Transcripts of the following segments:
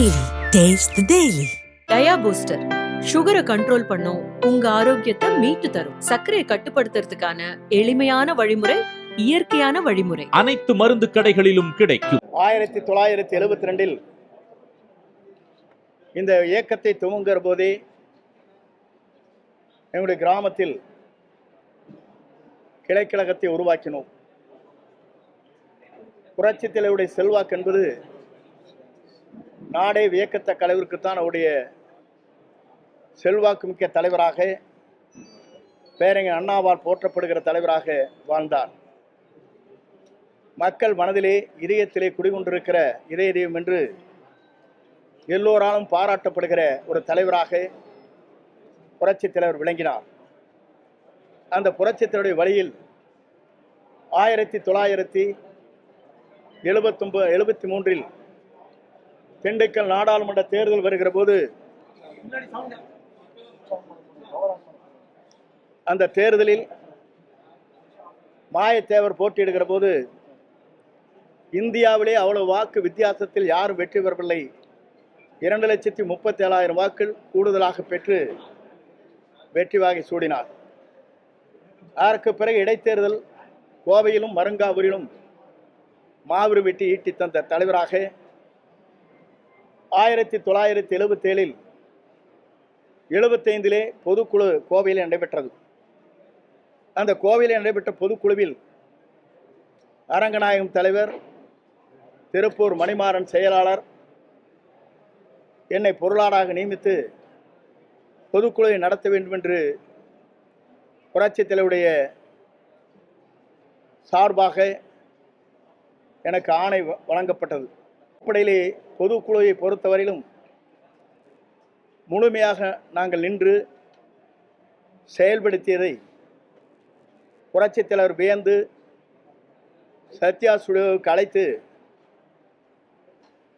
Taste the Daily. Dia booster சுகரை control பண்ணும் உங்க ஆரோக்கியத்தை மீட்டு தரும். சர்க்கரையை கட்டுப்படுத்துறதுக்கான எளிமையான வழிமுறை இயற்கையான வழிமுறை. அனைத்து மருந்து கடைகளிலும் கிடைக்கும். ஆயிரத்தி தொள்ளாயிரத்தி எழுபத்தி ரெண்டில் இந்த இயக்கத்தை துவங்குகிற போதே எங்களுடைய கிராமத்தில் கிளைக்கழகத்தை உருவாக்கினோம். புரட்சித் தலைவருடைய செல்வாக்கு என்பது நாடே வியக்கத்தக்க அளவிற்குத்தான் அவருடைய செல்வாக்குமிக்க தலைவராக பேரங்க அண்ணாவால் போற்றப்படுகிற தலைவராக வாழ்ந்தார். மக்கள் மனதிலே இதயத்திலே குடிகொண்டிருக்கிற இதய தெய்வம் என்று எல்லோராலும் பாராட்டப்படுகிற ஒரு தலைவராக புரட்சி தலைவர் விளங்கினார். அந்த புரட்சித்தலைவருடைய வழியில் ஆயிரத்தி தொள்ளாயிரத்தி எழுபத்தொம்பது எழுபத்தி மூன்றில் திண்டுக்கல் நாடாளுமன்ற தேர்தல் வருகிற போது அந்த தேர்தலில் மாயத்தேவர் போட்டியிடுகிற போது இந்தியாவிலே அவ்வளவு வாக்கு வித்தியாசத்தில் யாரும் வெற்றி பெறவில்லை. இரண்டு லட்சத்தி முப்பத்தி ஏழாயிரம் வாக்கள் கூடுதலாக பெற்று வெற்றி வாகை சூடினார். அதற்கு பிறகு இடைத்தேர்தல் கோவையிலும் மருங்காவூரிலும் மாபெரும் வெட்டி ஈட்டி தந்த தலைவராக ஆயிரத்தி தொள்ளாயிரத்தி எழுபத்தேழில் எழுபத்தைந்திலே பொதுக்குழு கோவையில் நடைபெற்றது. அந்த கோவையில் நடைபெற்ற பொதுக்குழுவில் அரங்கநாயகம் தலைவர் திருப்பூர் மணிமாறன் செயலாளர் என்னை பொருளாளராக நியமித்து பொதுக்குழுவை நடத்த வேண்டும் என்று புரட்சித் தலைவருடைய சார்பாக எனக்கு ஆணை வ- வழங்கப்பட்டது. அடிப்படையிலே பொதுக்குழுவை பொறுத்தவரையிலும் முழுமையாக நாங்கள் நின்று செயல்படுத்தியதை புரட்சித் தலைவர் வியந்து சத்யா சுடுவுக்கு அழைத்து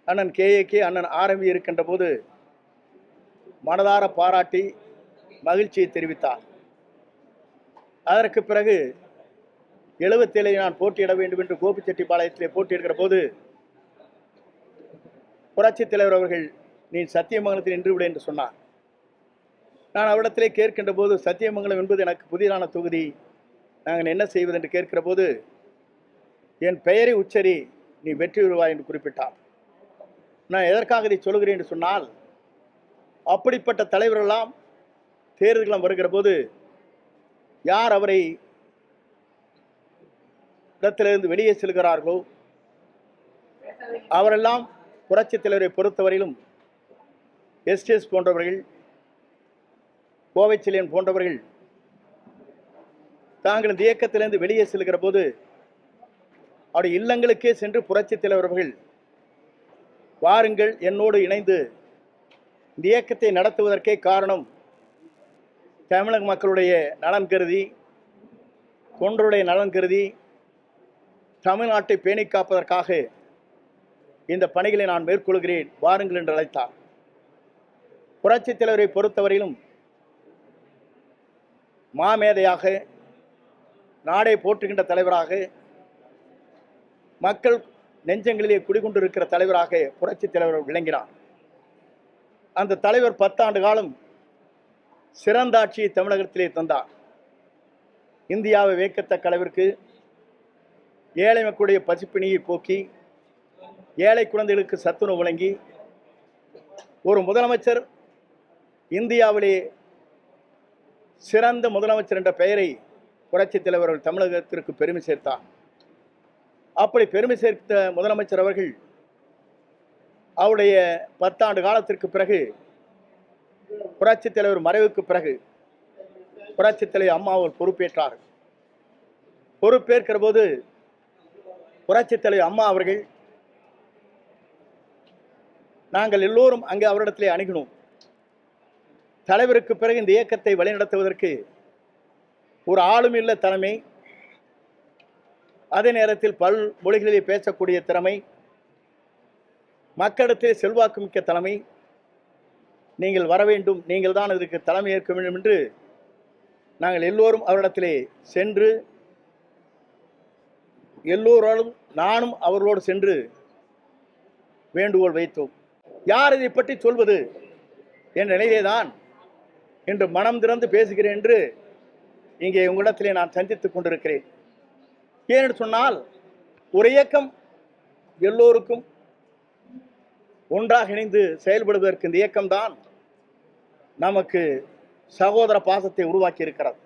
அண்ணன் கேஏகே அண்ணன் ஆரம்பி இருக்கின்ற போது மனதார பாராட்டி மகிழ்ச்சியை தெரிவித்தார். அதற்கு பிறகு எழுபத்தேழை நான் போட்டியிட வேண்டும் என்று கோபிச்செட்டிப்பாளையத்திலே போட்டியிடுகிற போது புரட்சித் தலைவர் அவர்கள் நீ சத்தியமங்கலத்தில் நின்று விடு என்று சொன்னார். நான் அவரிடத்திலே கேட்கின்ற போது சத்தியமங்கலம் என்பது எனக்கு புதிதான தொகுதி. நாங்கள் என்ன செய்வது? என்று கேட்கிற போது என் பெயரை உச்சரி நீ வெற்றி பெறுவாய் என்று குறிப்பிட்டார். நான் எதற்காக இதை சொல்கிறேன்? என்று சொன்னால் அப்படிப்பட்ட தலைவரெல்லாம் தேர்தல்களும் வருகிற போது யார் அவரை இடத்திலிருந்து வெளியே செல்கிறார்களோ அவரெல்லாம் புரட்சித் தலைவரை பொறுத்தவரையிலும் எஸ்டிஎஸ் போன்றவர்கள் கோவைச்செல்லியன் போன்றவர்கள் தாங்கள் இந்த இயக்கத்திலிருந்து வெளியே செல்கிற போது அவருடைய இல்லங்களுக்கே சென்று புரட்சித் தலைவர்கள் வாருங்கள் என்னோடு இணைந்து இந்த இயக்கத்தை நடத்துவதற்கே காரணம் தமிழக மக்களுடைய நலன் கருதி தொண்டருடைய நலன் கருதி தமிழ்நாட்டை பேணி காப்பதற்காக இந்த பணிகளை நான் மேற்கொள்கிறேன் வாருங்கள் என்று அழைத்தார். புரட்சித் தலைவரை பொறுத்தவரையிலும் மாமேதையாக நாடை போற்றுகின்ற தலைவராக மக்கள் நெஞ்சங்களிலே குடிகொண்டிருக்கிற தலைவராக புரட்சித் தலைவர் விளங்கினார். அந்த தலைவர் பத்தாண்டு காலம் சிறந்த ஆட்சியை தமிழகத்திலே தந்தார். இந்தியாவை வேக்கத்தக்க அளவிற்கு ஏழை மக்களுடைய பசிப்பிணியை போக்கி ஏழை குழந்தைகளுக்கு சத்துணவு வழங்கி ஒரு முதலமைச்சர் இந்தியாவிலே சிறந்த முதலமைச்சர் என்ற பெயரை புரட்சித் தலைவர் அவர்கள் தமிழகத்திற்கு பெருமை சேர்த்தார். அப்படி பெருமை சேர்த்த முதலமைச்சர் அவர்கள் அவருடைய பத்தாண்டு காலத்திற்கு பிறகு புரட்சித் தலைவர் மறைவுக்கு பிறகு புரட்சித் தலைவர் அம்மா அவர் பொறுப்பேற்றார் பொறுப்பேற்கிற போது புரட்சித் தலைவர் அம்மா அவர்கள் நாங்கள் எல்லோரும் அங்கே அவரிடத்திலே அணுகினோம். தலைவருக்கு பிறகு இந்த இயக்கத்தை வழிநடத்துவதற்கு ஒரு ஆளும் இல்ல தலைமை. அதே நேரத்தில் பல் மொழிகளிலே பேசக்கூடிய திறமை. மக்களிடத்திலே செல்வாக்கு மிக்க தலைமை. நீங்கள் வர வேண்டும் நீங்கள் தான் இதற்கு தலைமை ஏற்க வேண்டும் என்று நாங்கள் எல்லோரும் அவரிடத்திலே சென்று எல்லோரோடும் நானும் அவர்களோடு சென்று வேண்டுகோள் வைத்தோம். யார் இதை பற்றி சொல்வது? என்ற நிலையிலேதான் இன்று மனம் திறந்து பேசுகிறேன் என்று இங்கே உங்களிடத்திலே நான் சந்தித்துக் கொண்டிருக்கிறேன். ஏனென்று சொன்னால் ஒரு இயக்கம் எல்லோருக்கும் ஒன்றாக இணைந்து செயல்படுவதற்கு இந்த இயக்கம்தான் நமக்கு சகோதர பாசத்தை உருவாக்கி இருக்கிறது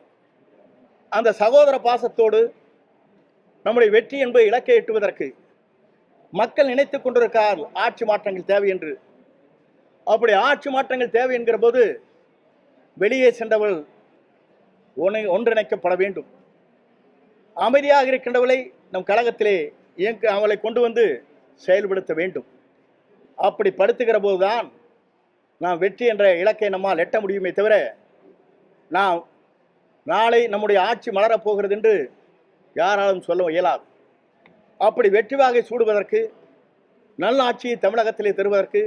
அந்த சகோதர பாசத்தோடு நம்முடைய வெற்றி என்பது இலக்கை எட்டுவதற்கு மக்கள் நினைத்துக் கொண்டிருக்கார். ஆட்சி மாற்றங்கள் தேவை என்று. அப்படி ஆட்சி மாற்றங்கள் தேவை என்கிற போது வெளியே சென்றவள் ஒனை ஒன்றிணைக்கப்பட வேண்டும். அமைதியாக இருக்கின்றவளை நம் கழகத்திலே இயங்க அவளை கொண்டு வந்து செயல்படுத்த வேண்டும். அப்படி படுத்துகிற போதுதான் நாம் வெற்றி என்ற இலக்கை நம்மால் எட்ட முடியுமே தவிர நாம் நாளை நம்முடைய ஆட்சி மலரப் போகிறது என்று யாராலும் சொல்ல இயலாது. அப்படி வெற்றி வாகை சூடுவதற்கு நல்ல ஆட்சியை தமிழகத்திலே தருவதற்கு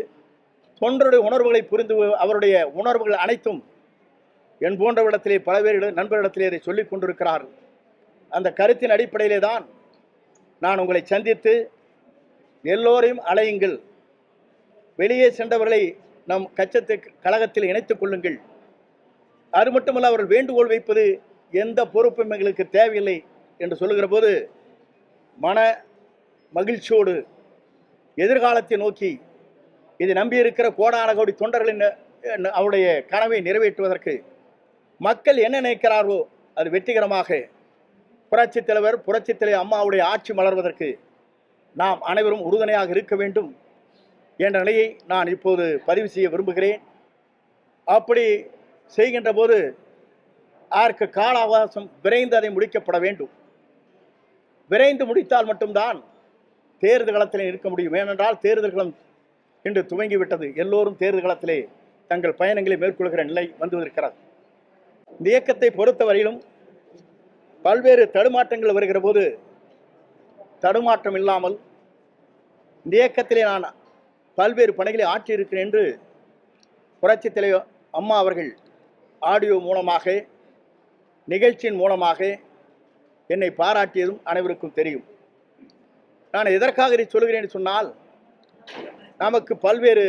தொண்டருடைய உணர்வுகளை புரிந்து அவருடைய உணர்வுகள் அனைத்தும் என் போன்றவரிடத்திலே பல பேர் நண்பரிடத்திலே இதை சொல்லிக் கொண்டிருக்கிறார். அந்த கருத்தின் அடிப்படையிலே தான் நான் உங்களை சந்தித்து எல்லோரையும் அலையுங்கள் வெளியே சென்றவர்களை நம் கச்சத்தை கழகத்தில் இணைத்துக் கொள்ளுங்கள். அது மட்டுமல்ல அவர்கள் வேண்டுகோள் வைப்பது எந்த பொறுப்பும் எங்களுக்கு தேவையில்லை என்று சொல்லுகிற போது மன மகிழ்ச்சியோடு எதிர்காலத்தை நோக்கி இதை நம்பியிருக்கிற கோடான கோடி தொண்டர்களின் அவருடைய கனவை நிறைவேற்றுவதற்கு மக்கள் என்ன நினைக்கிறாரோ அது வெற்றிகரமாக புரட்சித் தலைவர் புரட்சித் தலைவர் அம்மாவுடைய ஆட்சி மலர்வதற்கு நாம் அனைவரும் உறுதுணையாக இருக்க வேண்டும் என்ற நிலையை நான் இப்போது பதிவு செய்ய விரும்புகிறேன். அப்படி செய்கின்ற போது அதற்கு கால அவகாசம் விரைந்து அதை முடிக்கப்பட வேண்டும். விரைந்து முடித்தால் மட்டும்தான் தேர்தல்களத்தில் இருக்க முடியும். ஏனென்றால் தேர்தல் களம் இன்று துவங்கிவிட்டது. எல்லோரும் தேர்தல் களத்திலே தங்கள் பயணங்களை மேற்கொள்கிற நிலை வந்து இருக்கிறது இந்த இயக்கத்தை பொறுத்தவரையிலும் பல்வேறு தடுமாற்றங்கள் வருகிற போது தடுமாற்றம் இல்லாமல் இந்த இயக்கத்திலே நான் பல்வேறு பணிகளை ஆற்றியிருக்கிறேன் என்று புரட்சித் தலைவர் அம்மா அவர்கள் ஆடியோ மூலமாக நிகழ்ச்சியின் மூலமாக என்னை பாராட்டியதும் அனைவருக்கும் தெரியும். நான் எதற்காக இதை சொல்கிறேன் சொன்னால் நமக்கு பல்வேறு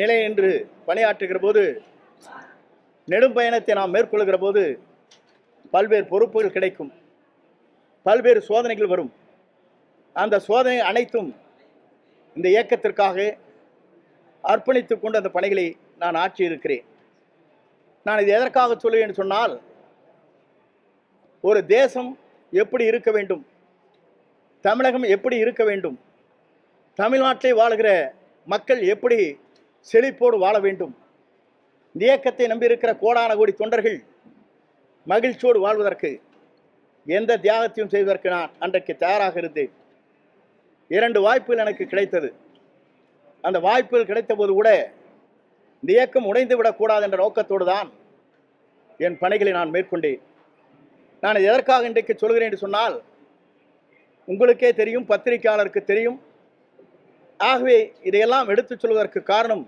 நிலை என்று பணியாற்றுகிற போது நெடும் பயணத்தை நாம் மேற்கொள்கிற போது பல்வேறு பொறுப்புகள் கிடைக்கும். பல்வேறு சோதனைகள் வரும். அந்த சோதனை அனைத்தும் இந்த இயக்கத்திற்காக அர்ப்பணித்து கொண்டு அந்த பணிகளை நான் ஆற்றியிருக்கிறேன். நான் இது எதற்காக சொல்லுவேன் என்று சொன்னால் ஒரு தேசம் எப்படி இருக்க வேண்டும்? தமிழகம் எப்படி இருக்க வேண்டும்? தமிழ்நாட்டில் வாழுகிற மக்கள் எப்படி செழிப்போடு வாழ வேண்டும்? இந்த இயக்கத்தை நம்பியிருக்கிற கோடான கோடி தொண்டர்கள் மகிழ்ச்சியோடு வாழ்வதற்கு எந்த தியாகத்தையும் செய்வதற்கு நான் அன்றைக்கு தயாராக இருந்தேன். இரண்டு வாய்ப்புகள் எனக்கு கிடைத்தது. அந்த வாய்ப்புகள் கிடைத்த போது கூட இந்த இயக்கம் உடைந்து விடக்கூடாது என்ற நோக்கத்தோடு தான் என் பணிகளை நான் மேற்கொண்டேன். நான் எதற்காக இன்றைக்கு சொல்கிறேன் என்று சொன்னால் உங்களுக்கே தெரியும் பத்திரிகையாளருக்கு தெரியும். ஆகவே இதையெல்லாம் எடுத்துச் சொல்வதற்கு காரணம்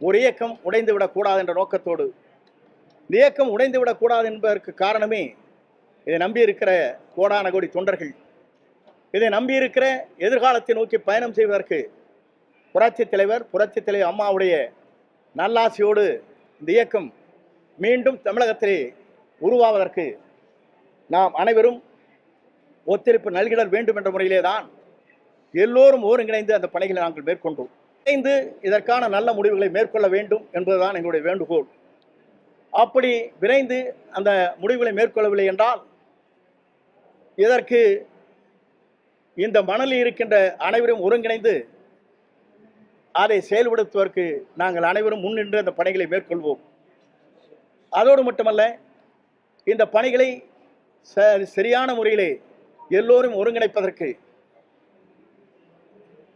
ஒரு இயக்கம் உடைந்து விடக்கூடாது என்ற நோக்கத்தோடு. இந்த இயக்கம் உடைந்து விடக்கூடாது என்பதற்கு காரணமே இதை நம்பியிருக்கிற கோடான கோடி தொண்டர்கள். இதை நம்பியிருக்கிற எதிர்காலத்தை நோக்கி பயணம் செய்வதற்கு புரட்சித் தலைவர் புரட்சித் தலைவர் அம்மாவுடைய நல்லாசியோடு இந்த இயக்கம் மீண்டும் தமிழகத்திலே உருவாவதற்கு நாம் அனைவரும் ஒத்துழைப்பு நல்கிடல் வேண்டும் என்ற முறையிலே தான் எல்லோரும் ஒருங்கிணைந்து அந்த பணிகளை நாங்கள் மேற்கொண்டோம். இணைந்து இதற்கான நல்ல முடிவுகளை மேற்கொள்ள வேண்டும் என்பதுதான் எங்களுடைய வேண்டுகோள். அப்படி விரைந்து அந்த முடிவுகளை மேற்கொள்ளவில்லை என்றால் இதற்கு இந்த மணலில் இருக்கின்ற அனைவரும் ஒருங்கிணைந்து அதை செயல்படுத்துவதற்கு நாங்கள் அனைவரும் முன்னின்று அந்த பணிகளை மேற்கொள்வோம். அதோடு மட்டுமல்ல இந்த பணிகளை சரியான முறையிலே எல்லோரும் ஒருங்கிணைப்பதற்கு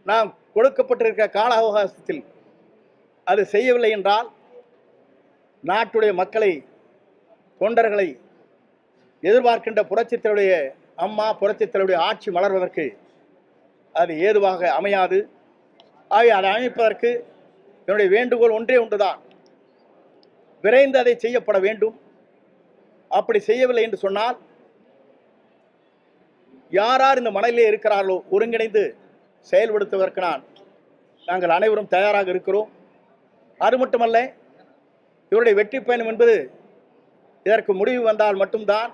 நாம் கொடுக்கப்பட்டிருக்கிற கால அவகாசத்தில் அது செய்யவில்லை என்றால் நாட்டுடைய மக்களை தொண்டர்களை எதிர்பார்க்கின்ற புரட்சித்தருடைய அம்மா புரட்சித்தருடைய ஆட்சி மலர்வதற்கு அது ஏதுவாக அமையாது. ஆகிய அதை அமைப்பதற்கு என்னுடைய வேண்டுகோள் ஒன்றே ஒன்றுதான். விரைந்து அதை செய்யப்பட வேண்டும். அப்படி செய்யவில்லை என்று சொன்னால் யார் யார் இந்த மணலிலே இருக்கிறார்களோ ஒருங்கிணைந்து செயல்படுத்துவதற்கு நான் நாங்கள் அனைவரும் தயாராக இருக்கிறோம். அது மட்டுமல்ல இவருடைய வெற்றி பயணம் என்பது இதற்கு முடிவு வந்தால் மட்டும்தான்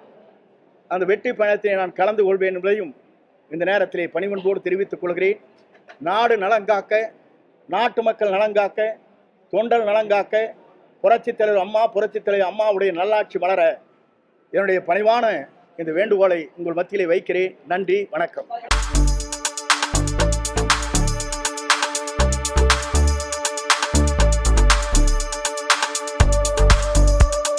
அந்த வெற்றி பயணத்தை நான் கலந்து கொள்வேன் என்பதையும் இந்த நேரத்திலே பணிவன்போடு தெரிவித்துக் கொள்கிறேன். நாடு நலங்காக்க நாட்டு மக்கள் நலங்காக்க தொண்டல் நலங்காக்க புரட்சித் தலைவர் அம்மா புரட்சித் தலைவர் அம்மாவுடைய நல்லாட்சி மலர என்னுடைய பணிவான இந்த வேண்டுகோளை உங்கள் மத்தியிலே வைக்கிறேன். நன்றி வணக்கம்.